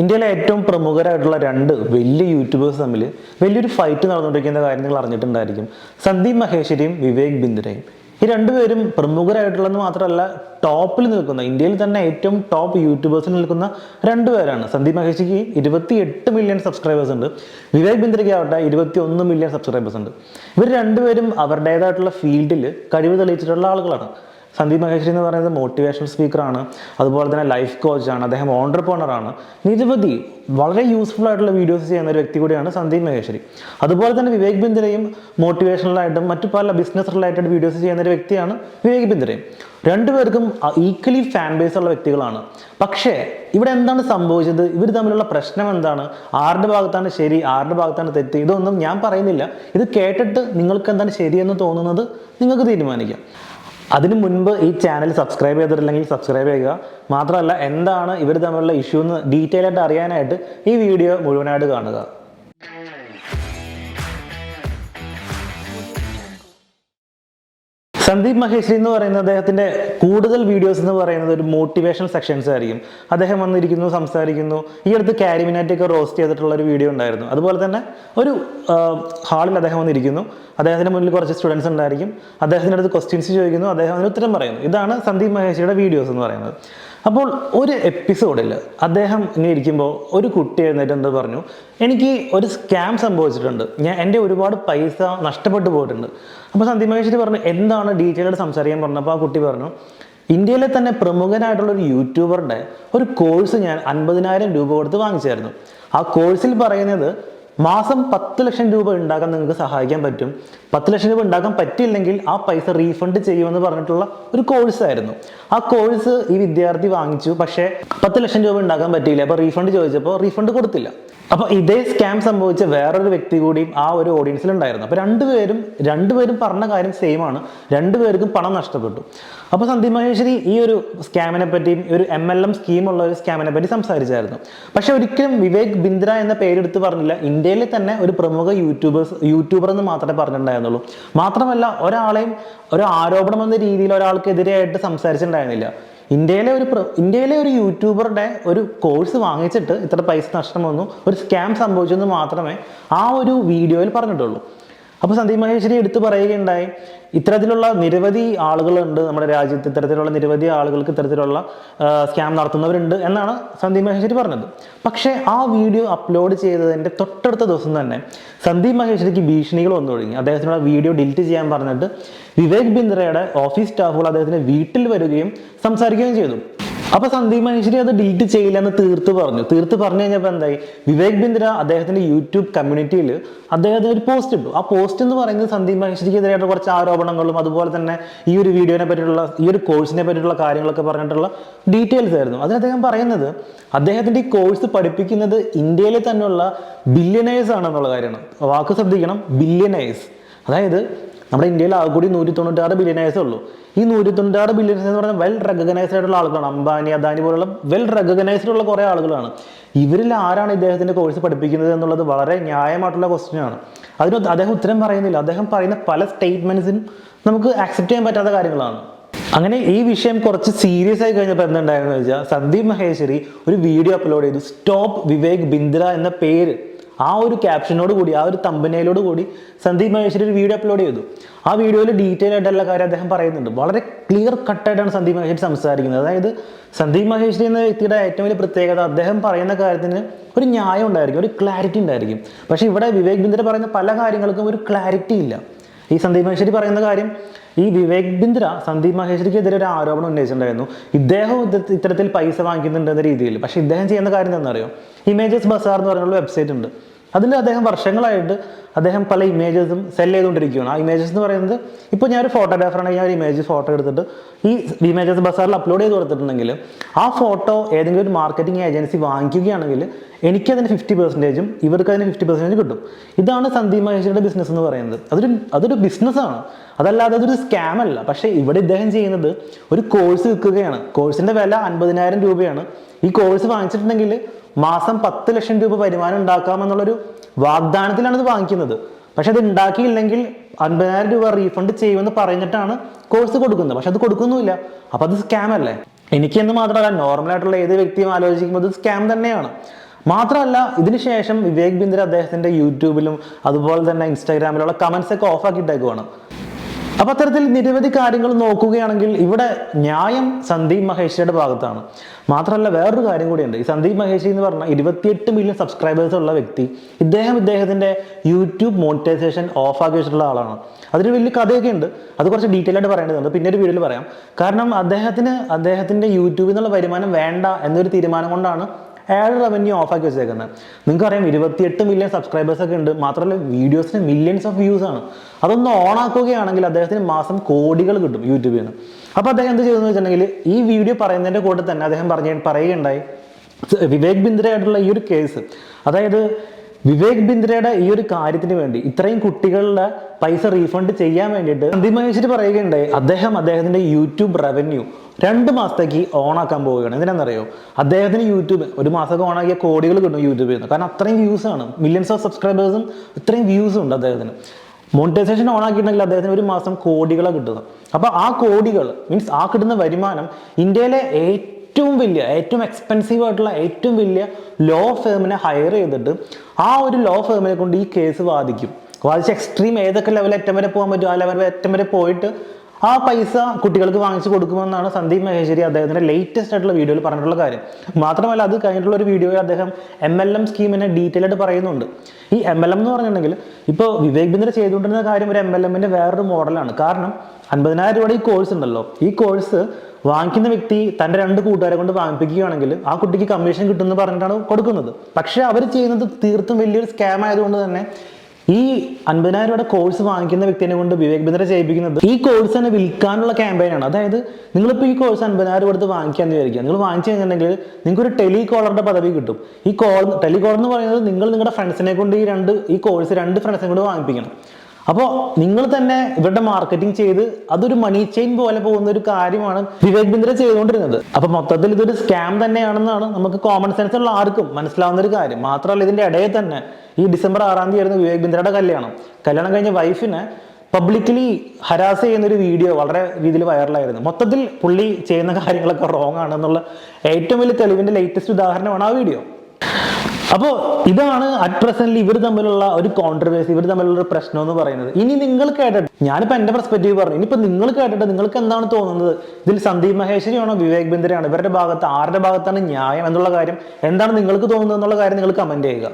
ഇന്ത്യയിലെ ഏറ്റവും പ്രമുഖരായിട്ടുള്ള രണ്ട് വലിയ യൂട്യൂബേഴ്സ് തമ്മിൽ വലിയൊരു ഫൈറ്റ് നടന്നുകൊണ്ടിരിക്കുന്ന കാര്യം നിങ്ങൾ അറിഞ്ഞിട്ടുണ്ടായിരിക്കും. സന്ദീപ് മഹേശ്വരിയും വിവേക് ബിന്ദ്രയും. ഈ രണ്ടുപേരും പ്രമുഖരായിട്ടുള്ളതെന്ന് മാത്രമല്ല ടോപ്പിൽ നിൽക്കുന്ന ഇന്ത്യയിൽ തന്നെ ഏറ്റവും ടോപ്പ് യൂട്യൂബേഴ്സിൽ നിൽക്കുന്ന രണ്ടുപേരാണ് സന്ദീപ് മഹേഷിക്ക് ഇരുപത്തി എട്ട് മില്യൺ സബ്സ്ക്രൈബേഴ്സ് ഉണ്ട്. വിവേക് ബിന്ദ്രയ്ക്ക് ആവട്ടെ ഇരുപത്തി ഒന്ന് മില്യൺ സബ്സ്ക്രൈബേഴ്സ് ഉണ്ട്. ഇവർ രണ്ടുപേരും അവരുടേതായിട്ടുള്ള ഫീൽഡിൽ കഴിവ് തെളിയിച്ചിട്ടുള്ള ആളുകളാണ്. സന്ദീപ് മഹേശ്വരി എന്ന് പറയുന്നത് മോട്ടിവേഷൻ സ്പീക്കറാണ് അതുപോലെ തന്നെ ലൈഫ് കോച്ചാണ് അദ്ദേഹം ഓണ്ടർപ്രണറാണ് നിരവധി വളരെ യൂസ്ഫുൾ ആയിട്ടുള്ള വീഡിയോസ് ചെയ്യുന്ന ഒരു വ്യക്തി കൂടിയാണ് സന്ദീപ് മഹേശ്വരി. അതുപോലെ തന്നെ വിവേക് ബിന്ദ്രയും മോട്ടിവേഷണലായിട്ടും മറ്റു പല ബിസിനസ് റിലേറ്റഡ് വീഡിയോസ് ചെയ്യുന്ന ഒരു വ്യക്തിയാണ് വിവേക് ബിന്ദ്രയും. രണ്ടുപേർക്കും ഈക്വലി ഫാൻ ബേസ് ഉള്ള വ്യക്തികളാണ്. പക്ഷേ ഇവിടെ എന്താണ് സംഭവിച്ചത്? ഇവർ തമ്മിലുള്ള പ്രശ്നം എന്താണ്? ആരുടെ ഭാഗത്താണ് ശരി? ആരുടെ ഭാഗത്താണ് തെറ്റ്? ഇതൊന്നും ഞാൻ പറയുന്നില്ല. ഇത് കേട്ടിട്ട് നിങ്ങൾക്ക് എന്താണ് ശരിയെന്ന് തോന്നുന്നത്? നിങ്ങൾക്ക് തീരുമാനിക്കാം. അതിനു മുൻപ് ഈ ചാനൽ സബ്സ്ക്രൈബ് ചെയ്തിട്ടില്ലെങ്കിൽ സബ്സ്ക്രൈബ് ചെയ്യുക. മാത്രമല്ല എന്താണ് ഇവർ തമ്മിലുള്ള ഇഷ്യൂ എന്ന് ഡീറ്റെയിൽ ആയിട്ട് അറിയാനായിട്ട് ഈ വീഡിയോ മുഴുവനായിട്ട് കാണുക. സന്ദീപ് മഹേശ്വരി എന്ന് പറയുന്ന അദ്ദേഹത്തിന്റെ കൂടുതൽ വീഡിയോസ് എന്ന് പറയുന്നത് ഒരു മോട്ടിവേഷൻ സെക്ഷൻസ് ആയിരിക്കും. അദ്ദേഹം വന്നിരിക്കുന്നു സംസാരിക്കുന്നു. ഈ അടുത്ത് കാരിമിനാറ്റി ഒക്കെ റോസ്റ്റ് ചെയ്തിട്ടുള്ള ഒരു വീഡിയോ ഉണ്ടായിരുന്നു. അതുപോലെ തന്നെ ഒരു ഹാളിൽ അദ്ദേഹം വന്നിരിക്കുന്നു. അദ്ദേഹത്തിന്റെ മുന്നിൽ കുറച്ച് സ്റ്റുഡൻസ് ഉണ്ടായിരിക്കും. അദ്ദേഹത്തിന്റെ അടുത്ത് ക്വസ്റ്റ്യൻസ് ചോദിക്കുന്നു. അദ്ദേഹം അതിന് ഉത്തരം പറയുന്നു. ഇതാണ് സന്ദീപ് മഹേശ്വരിയുടെ വീഡിയോസ് എന്ന് പറയുന്നത്. അപ്പോൾ ഒരു എപ്പിസോഡിൽ അദ്ദേഹം ഇങ്ങനെ ഇരിക്കുമ്പോൾ ഒരു കുട്ടി എഴുന്നേറ്റ് എന്ത് പറഞ്ഞു എനിക്ക് ഒരു സ്കാം സംഭവിച്ചിട്ടുണ്ട്. ഞാൻ എന്റെ ഒരുപാട് പൈസ നഷ്ടപ്പെട്ടു പോയിട്ടുണ്ട്. അപ്പോൾ സന്ദീപ് മഹേശ്വരി പറഞ്ഞു എന്താണ് ഡീറ്റെയിൽഡ് സംസാരിക്കാൻ പറഞ്ഞപ്പോൾ ആ കുട്ടി പറഞ്ഞു ഇന്ത്യയിലെ തന്നെ പ്രമുഖനായിട്ടുള്ള ഒരു യൂട്യൂബറുടെ ഒരു കോഴ്സ് ഞാൻ അൻപതിനായിരം രൂപ കൊടുത്ത് വാങ്ങിച്ചായിരുന്നു. ആ കോഴ്സിൽ പറയുന്നത് മാസം പത്ത് ലക്ഷം രൂപ ഉണ്ടാക്കാൻ നിങ്ങൾക്ക് സഹായിക്കാൻ പറ്റും. പത്ത് ലക്ഷം രൂപ ഉണ്ടാക്കാൻ പറ്റിയില്ലെങ്കിൽ ആ പൈസ റീഫണ്ട് ചെയ്യുമെന്ന് പറഞ്ഞിട്ടുള്ള ഒരു കോഴ്സ് ആയിരുന്നു. ആ കോഴ്സ് ഈ വിദ്യാർത്ഥി വാങ്ങിച്ചു. പക്ഷേ പത്ത് ലക്ഷം രൂപ ഉണ്ടാക്കാൻ പറ്റിയില്ല. അപ്പോൾ റീഫണ്ട് ചോദിച്ചപ്പോൾ റീഫണ്ട് കൊടുത്തില്ല. അപ്പോൾ ഇതേ സ്കാം സംഭവിച്ച വേറൊരു വ്യക്തി കൂടിയും ആ ഒരു ഓഡിയൻസിൽ ഉണ്ടായിരുന്നു. അപ്പോൾ രണ്ടുപേരും രണ്ടുപേരും പറഞ്ഞ കാര്യം സെയിം ആണ്. രണ്ടുപേർക്കും പണം നഷ്ടപ്പെട്ടു. അപ്പോൾ സന്ദീപ് മഹേശ്വരി ഈ ഒരു സ്കാമിനെ പറ്റിയും ഒരു എം എൽ എം സ്കീമുള്ള ഒരു സ്കാമിനെ പറ്റി സംസാരിച്ചായിരുന്നു. പക്ഷെ ഒരിക്കലും വിവേക് ബിന്ദ്ര എന്ന പേരെടുത്ത് പറഞ്ഞില്ല. ഇന്ത്യയിലെ തന്നെ ഒരു പ്രമുഖ യൂട്യൂബേഴ്സ് യൂട്യൂബർ എന്ന് മാത്രമേ പറഞ്ഞിട്ടുണ്ടായിരുന്നുള്ളൂ. മാത്രമല്ല ഒരാളെയും ഒരു ആരോപണം എന്ന രീതിയിൽ ഒരാൾക്കെതിരെയായിട്ട് സംസാരിച്ചിട്ടുണ്ടായിരുന്നില്ല. ഇന്ത്യയിലെ ഒരു ഇന്ത്യയിലെ ഒരു യൂട്യൂബറുടെ ഒരു കോഴ്സ് വാങ്ങിച്ചിട്ട് ഇത്ര പൈസ നഷ്ടം വന്നു ഒരു സ്കാം സംഭവിച്ചെന്ന് മാത്രമേ ആ ഒരു വീഡിയോയിൽ പറഞ്ഞിട്ടുള്ളൂ. അപ്പോൾ സന്ദീപ് മഹേശ്വരി എടുത്തു പറയുകയുണ്ടായി ഇത്തരത്തിലുള്ള നിരവധി ആളുകളുണ്ട് നമ്മുടെ രാജ്യത്ത് ഇത്തരത്തിലുള്ള നിരവധി ആളുകൾക്ക് ഇത്തരത്തിലുള്ള സ്കാം നടത്തുന്നവരുണ്ട് എന്നാണ് സന്ദീപ് മഹേശ്വരി പറഞ്ഞത്. പക്ഷേ ആ വീഡിയോ അപ്ലോഡ് ചെയ്തതിന്റെ തൊട്ടടുത്ത ദിവസം തന്നെ സന്ദീപ് മഹേശ്വരിക്ക് ഭീഷണികൾ വന്നു തുടങ്ങി. അദ്ദേഹത്തിനുള്ള വീഡിയോ ഡിലീറ്റ് ചെയ്യാൻ പറഞ്ഞിട്ട് വിവേക് ബിന്ദ്രയുടെ ഓഫീസ് സ്റ്റാഫുകൾ അദ്ദേഹത്തിന്റെ വീട്ടിൽ വരികയും സംസാരിക്കുകയും ചെയ്തു. അപ്പൊ സന്ദീപ് മഹേശ്വരി അത് ഡിലീറ്റ് ചെയ്യില്ലെന്ന് തീർത്ത് പറഞ്ഞു. തീർത്ത് പറഞ്ഞു കഴിഞ്ഞപ്പോൾ എന്തായി? വിവേക് ബിന്ദ്ര അദ്ദേഹത്തിന്റെ യൂട്യൂബ് കമ്മ്യൂണിറ്റിയിൽ അദ്ദേഹത്തിന് ഒരു പോസ്റ്റ് ഇട്ടു. ആ പോസ്റ്റ് എന്ന് പറയുന്നത് സന്ദീപ് മഹേശ്വരിക്കെതിരായിട്ട് കുറച്ച് ആരോപണങ്ങളും അതുപോലെ തന്നെ ഈ ഒരു വീഡിയോനെ പറ്റിയിട്ടുള്ള ഈ ഒരു കോഴ്സിനെ പറ്റിയിട്ടുള്ള കാര്യങ്ങളൊക്കെ പറഞ്ഞിട്ടുള്ള ഡീറ്റെയിൽസ് ആയിരുന്നു. അതിന് അദ്ദേഹം പറയുന്നത് അദ്ദേഹത്തിന്റെ ഈ കോഴ്സ് പഠിപ്പിക്കുന്നത് ഇന്ത്യയിലെ തന്നെയുള്ള ബില്യനേഴ്സ് ആണെന്നുള്ള കാര്യമാണ്. വാക്ക് ശ്രദ്ധിക്കണം. ബില്യനേഴ്സ് അതായത് നമ്മുടെ ഇന്ത്യയിൽ ആകെ കൂടി നൂറ്റി തൊണ്ണൂറ്റാറ് ബില്യനേഴ്സേ ഉള്ളൂ. ഈ നൂറ്റി തൊണ്ണൂറ്റാറ് ബില്യനേഴ്സ് എന്ന് പറയുന്നത് വെൽ റെക്കഗ്നൈസ്ഡ് ആയിട്ടുള്ള ആളുകളാണ്. അംബാനി അദാനി പോലുള്ള വെൽ റെക്കഗ്നൈസ്ഡ് ഉള്ള കുറേ ആളുകളാണ്. ഇവരിൽ ആരാണ് ഇദ്ദേഹത്തിന്റെ കോഴ്സ് പഠിപ്പിക്കുന്നത് എന്നുള്ളത് വളരെ ന്യായമായിട്ടുള്ള ക്വസ്റ്റ്യൻ ആണ്. അതിന് അദ്ദേഹം ഉത്തരം പറയുന്നില്ല. അദ്ദേഹം പറയുന്ന പല സ്റ്റേറ്റ്മെന്റ്സിനും നമുക്ക് ആക്സെപ്റ്റ് ചെയ്യാൻ പറ്റാത്ത കാര്യങ്ങളാണ്. അങ്ങനെ ഈ വിഷയം കുറച്ച് സീരിയസ് ആയി കഴിഞ്ഞപ്പോൾ എന്തുണ്ടായെന്ന് വെച്ചാൽ സന്ദീപ് മഹേശ്വരി ഒരു വീഡിയോ അപ്ലോഡ് ചെയ്തു. സ്റ്റോപ്പ് വിവേക് ബിന്ദ്ര എന്ന പേര്. ആ ഒരു ക്യാപ്ഷനോട് കൂടി ആ ഒരു തമ്പനയിലോട് കൂടി സന്ദീപ് മഹേശ്വരി ഒരു വീഡിയോ അപ്ലോഡ് ചെയ്തു. ആ വീഡിയോയിൽ ഡീറ്റെയിൽ ആയിട്ടുള്ള കാര്യം അദ്ദേഹം പറയുന്നുണ്ട്. വളരെ ക്ലിയർ കട്ടായിട്ടാണ് സന്ദീപ് മഹേശ്വരി സംസാരിക്കുന്നത്. അതായത് സന്ദീപ് മഹേശ്വരി എന്ന വ്യക്തിയുടെ ഏറ്റവും വലിയ പ്രത്യേകത അദ്ദേഹം പറയുന്ന കാര്യത്തിന് ഒരു ന്യായം ഉണ്ടായിരിക്കും ഒരു ക്ലാരിറ്റി ഉണ്ടായിരിക്കും. പക്ഷേ ഇവിടെ വിവേക് ബിന്ദ്ര പറയുന്ന പല കാര്യങ്ങൾക്കും ഒരു ക്ലാരിറ്റി ഇല്ല. ഈ സന്ദീപ് മഹേശ്വരി പറയുന്ന കാര്യം ഈ വിവേക് ബിന്ദ്ര സന്ദീപ് മഹേശ്വരിക്കെതിരെ ഒരു ആരോപണം ഉന്നയിച്ചിട്ടുണ്ടായിരുന്നു. ഇദ്ദേഹം ഇത് ഇത്തരത്തിൽ പൈസ വാങ്ങിക്കുന്നുണ്ട് എന്ന രീതിയിൽ. പക്ഷേ ഇദ്ദേഹം ചെയ്യുന്ന കാര്യം എന്താണെന്നറിയോ? ഇമേജസ് ബസാർ എന്ന് പറഞ്ഞുള്ള വെബ്സൈറ്റ് ഉണ്ട്. അതിൽ അദ്ദേഹം വർഷങ്ങളായിട്ട് അദ്ദേഹം പല ഇമേജസും സെൽ ചെയ്തുകൊണ്ടിരിക്കുകയാണ്. ആ ഇമേജസ് എന്ന് പറയുന്നത് ഇപ്പോൾ ഞാൻ ഒരു ഫോട്ടോഗ്രാഫറാണ് ഞാൻ ഒരു ഇമേജ് ഫോട്ടോ എടുത്തിട്ട് ഈ ഇമേജസ് ബസാറിൽ അപ്ലോഡ് ചെയ്ത് കൊടുത്തിട്ടുണ്ടെങ്കിൽ ആ ഫോട്ടോ ഏതെങ്കിലും ഒരു മാർക്കറ്റിംഗ് ഏജൻസി വാങ്ങിക്കുകയാണെങ്കിൽ എനിക്കതിന് ഫിഫ്റ്റി പെർസെന്റേജും ഇവർക്ക് അതിന് ഫിഫ്റ്റി പെർസെന്റേജ് കിട്ടും. ഇതാണ് സന്ദീപ് മഹേഷിന്റെ ബിസിനസ് എന്ന് പറയുന്നത്. അതൊരു അതൊരു ബിസിനസ്സാണ് അതല്ലാതെ അതൊരു സ്കാം അല്ല. പക്ഷേ ഇവിടെ ഇദ്ദേഹം ചെയ്യുന്നത് ഒരു കോഴ്സ് വിൽക്കുകയാണ്. കോഴ്സിന്റെ വില അൻപതിനായിരം രൂപയാണ്. ഈ കോഴ്സ് വാങ്ങിച്ചിട്ടുണ്ടെങ്കിൽ മാസം പത്ത് ലക്ഷം രൂപ വരുമാനം ഉണ്ടാക്കാമെന്നുള്ളൊരു വാഗ്ദാനത്തിലാണ് ഇത് വാങ്ങിക്കുന്നത്. പക്ഷെ അത് ഉണ്ടാക്കിയില്ലെങ്കിൽ അൻപതിനായിരം രൂപ റീഫണ്ട് ചെയ്യുമെന്ന് പറഞ്ഞിട്ടാണ് കോഴ്സ് കൊടുക്കുന്നത്. പക്ഷെ അത് കൊടുക്കുന്നുമില്ല. അപ്പൊ അത് സ്കാം അല്ലേ? എനിക്കെന്ന് മാത്രമല്ല നോർമൽ ആയിട്ടുള്ള ഏത് വ്യക്തിയും ആലോചിക്കുമ്പോൾ സ്കാം തന്നെയാണ്. മാത്രമല്ല ഇതിനുശേഷം വിവേക് ബിന്ദ്ര അദ്ദേഹത്തിന്റെ യൂട്യൂബിലും അതുപോലെ തന്നെ ഇൻസ്റ്റാഗ്രാമിലുള്ള കമന്റ്സ് ഒക്കെ ഓഫ് ആക്കിയിട്ടേക്കുവാണ്. അപ്പൊ അത്തരത്തിൽ നിരവധി കാര്യങ്ങൾ നോക്കുകയാണെങ്കിൽ ഇവിടെ ന്യായം സന്ദീപ് മഹേഷിയുടെ ഭാഗത്താണ്. മാത്രമല്ല വേറൊരു കാര്യം കൂടിയുണ്ട്. ഈ സന്ദീപ് മഹേഷി എന്ന് പറഞ്ഞാൽ ഇരുപത്തിയെട്ട് മില്യൺ സബ്സ്ക്രൈബേഴ്സ് ഉള്ള വ്യക്തി ഇദ്ദേഹം ഇദ്ദേഹത്തിന്റെ യൂട്യൂബ് മോണിറ്റൈസേഷൻ ഓഫ് ആക്കി വെച്ചിട്ടുള്ള ആളാണ്. അതൊരു വലിയ കഥയൊക്കെ ഉണ്ട്. അത് കുറച്ച് ഡീറ്റെയിൽ ആയിട്ട് പറയേണ്ടതുണ്ട്. പിന്നെ ഒരു വീഡിയോയിൽ പറയാം. കാരണം അദ്ദേഹത്തിന് അദ്ദേഹത്തിന്റെ യൂട്യൂബിൽ നിന്നുള്ള വരുമാനം വേണ്ട എന്നൊരു തീരുമാനം കൊണ്ടാണ് അയാൾ റവന്യൂ ഓഫ് ആക്കി വെച്ചേക്കുന്നത് നിങ്ങൾക്ക് അറിയാം ഇരുപത്തിയെട്ട് മില്യൺ സബ്സ്ക്രൈബേഴ്സ് ഒക്കെ ഉണ്ട്. മാത്രമല്ല വീഡിയോസിന് മില്യൺസ് ഓഫ് വ്യൂസ് ആണ്. അതൊന്ന് ഓൺ ആക്കുകയാണെങ്കിൽ അദ്ദേഹത്തിന് മാസം കോടികൾ കിട്ടും യൂട്യൂബിൽ നിന്ന് അപ്പോൾ അദ്ദേഹം എന്ത് ചെയ്തെന്ന് വെച്ചിട്ടുണ്ടെങ്കിൽ ഈ വീഡിയോ പറയുന്നതിന്റെ കൂടെ തന്നെ അദ്ദേഹം പറഞ്ഞ പറയുകയുണ്ടായി. വിവേക് ബിന്ദ്രയായിട്ടുള്ള ഈ ഒരു കേസ് അതായത് വിവേക് ബിന്ദ്രയുടെ ഈ ഒരു കാര്യത്തിന് വേണ്ടി ഇത്രയും കുട്ടികളുടെ പൈസ റീഫണ്ട് ചെയ്യാൻ വേണ്ടിയിട്ട് സന്ദീപ് മഹേശ്വരി പറയുകയുണ്ടായി. അദ്ദേഹം അദ്ദേഹത്തിന്റെ യൂട്യൂബ് റവന്യൂ രണ്ട് മാസത്തേക്ക് ഓൺ ആക്കാൻ പോവുകയാണ്. എന്തിനാണെന്നറിയോ? അദ്ദേഹത്തിന് യൂട്യൂബ് ഒരു മാസമൊക്കെ ഓൺ ആക്കിയ കോടികൾ കിട്ടും യൂട്യൂബിൽ നിന്ന് കാരണം അത്രയും വ്യൂസ് ആണ്. മില്യൺസ് ഓഫ് സബ്സ്ക്രൈബേഴ്സും ഇത്രയും വ്യൂസും ഉണ്ട് അദ്ദേഹത്തിന്. മോണിറ്റൈസേഷൻ ഓൺ ആക്കിയിട്ടുണ്ടെങ്കിൽ അദ്ദേഹത്തിന് ഒരു മാസം കോടികളാണ് കിട്ടുന്നത്. അപ്പോൾ ആ കോടികൾ മീൻസ് ആ കിട്ടുന്ന വരുമാനം ഇന്ത്യയിലെ ഏറ്റവും വലിയ ഏറ്റവും എക്സ്പെൻസീവ് ആയിട്ടുള്ള ഏറ്റവും വലിയ ലോ ഫേമിനെ ഹയർ ചെയ്തിട്ട് ആ ഒരു ലോ ഫേമിനെ കൊണ്ട് ഈ കേസ് വാദിക്കും വാദിച്ച് എക്സ്ട്രീം ഏതൊക്കെ ലെവൽ അറ്റം വരെ പോകാൻ പറ്റും? ആ ലെവൽ അറ്റം വരെ പോയിട്ട് ആ പൈസ കുട്ടികൾക്ക് വാങ്ങിച്ചു കൊടുക്കുമെന്നാണ് സന്ദീപ് മഹേശ്വരി അദ്ദേഹത്തിന്റെ ലേറ്റസ്റ്റ് ആയിട്ടുള്ള വീഡിയോയിൽ പറഞ്ഞിട്ടുള്ള കാര്യം. മാത്രമല്ല അത് കഴിഞ്ഞിട്ടുള്ള ഒരു വീഡിയോയിൽ അദ്ദേഹം എം എൽ എം സ്കീമിനെ ഡീറ്റെയിൽ ആയിട്ട് പറയുന്നുണ്ട്. ഈ എം എൽ എം എന്ന് പറഞ്ഞിട്ടുണ്ടെങ്കിൽ ഇപ്പോൾ വിവേക് ബിന്ദ്ര ചെയ്തുകൊണ്ടിരുന്ന കാര്യം ഒരു എം എൽ എമ്മിന്റെ വേറൊരു മോഡലാണ്. കാരണം അൻപതിനായിരം രൂപയുടെ ഈ കോഴ്സ് ഉണ്ടല്ലോ. ഈ കോഴ്സ് വാങ്ങിക്കുന്ന വ്യക്തി തന്റെ രണ്ട് കൂട്ടുകാരെ കൊണ്ട് വാങ്ങിപ്പിക്കുകയാണെങ്കിൽ ആ കുട്ടിക്ക് കമ്മീഷൻ കിട്ടുമെന്ന് പറഞ്ഞിട്ടാണ് കൊടുക്കുന്നത്. പക്ഷേ അവർ ചെയ്യുന്നത് തീർത്തും വലിയൊരു സ്കാം ആയതുകൊണ്ട് തന്നെ ഈ അൻപതിനായിരം രൂപയുടെ കോഴ്സ് വാങ്ങിക്കുന്ന വ്യക്തിനെ കൊണ്ട് വിവേക് ബിന്ദ്ര ചെയ്യിപ്പിക്കുന്നത് ഈ കോഴ്സ് തന്നെ വിൽക്കാനുള്ള ക്യാമ്പയിനാണ് അതായത് നിങ്ങളിപ്പോൾ ഈ കോഴ്സ് അൻപതിനായിരം രൂപ എടുത്ത് വാങ്ങിക്കാന്ന് വിചാരിക്കുക. നിങ്ങൾ വാങ്ങിച്ചു കഴിഞ്ഞിട്ടുണ്ടെങ്കിൽ നിങ്ങൾക്ക് ഒരു ടെലി പദവി കിട്ടും. ഈ കോൾ ടെലി കോളർ എന്ന് പറയുന്നത് നിങ്ങൾ നിങ്ങളുടെ ഫ്രണ്ട്സിനെ കൊണ്ട് ഈ രണ്ട് ഈ കോഴ്സ് രണ്ട് ഫ്രണ്ട്സിനെ കൊണ്ട് വാങ്ങിപ്പിക്കണം. അപ്പോൾ നിങ്ങൾ തന്നെ ഇവരുടെ മാർക്കറ്റിംഗ് ചെയ്ത് അതൊരു മണി ചെയിൻ പോലെ പോകുന്ന ഒരു കാര്യമാണ് വിവേക് ബിന്ദ്ര ചെയ്തുകൊണ്ടിരുന്നത്. അപ്പൊ മൊത്തത്തിൽ ഇതൊരു സ്കാം തന്നെയാണെന്നാണ് നമുക്ക് കോമൺ സെൻസ് ഉള്ള ആർക്കും മനസ്സിലാവുന്ന ഒരു കാര്യം. മാത്രമല്ല ഇതിന്റെ ഇടയിൽ തന്നെ ഈ ഡിസംബർ ആറാം തീയതി ആയിരുന്നു വിവേക് ബിന്ദ്രയുടെ കല്യാണം. കല്യാണം കഴിഞ്ഞ വൈഫിനെ പബ്ലിക്കലി ഹരാസ് ചെയ്യുന്ന ഒരു വീഡിയോ വളരെ രീതിയിൽ വൈറലായിരുന്നു മൊത്തത്തിൽ പുള്ളി ചെയ്യുന്ന കാര്യങ്ങളൊക്കെ റോങ് ആണെന്നുള്ള ഏറ്റവും വലിയ തെളിവിന്റെ ലേറ്റസ്റ്റ് ഉദാഹരണമാണ് ആ വീഡിയോ അപ്പോൾ ഇതാണ് അറ്റ് പ്രസന്റ് ഇവർ തമ്മിലുള്ള ഒരു കോൺട്രവേഴ്സി ഇവർ തമ്മിലുള്ള ഒരു പ്രശ്നം എന്ന് പറയുന്നത്. ഇനി നിങ്ങൾ കേട്ടിട്ട് ഞാനിപ്പോ എന്റെ പെർസ്പെക്റ്റീവ് പറഞ്ഞു ഇനിയിപ്പോ നിങ്ങൾ കേട്ടിട്ട് നിങ്ങൾക്ക് എന്താണ് തോന്നുന്നത്? ഇതിൽ സന്ദീപ് മഹേശ്വരിയാണോ വിവേക് ബിന്ദ്രയാണോ ഇവരുടെ ഭാഗത്ത് ആരുടെ ഭാഗത്താണ് ന്യായം എന്നുള്ള കാര്യം? എന്താണ് നിങ്ങൾക്ക് തോന്നുന്നത് എന്നുള്ള കാര്യം നിങ്ങൾ കമന്റ് ചെയ്യുക.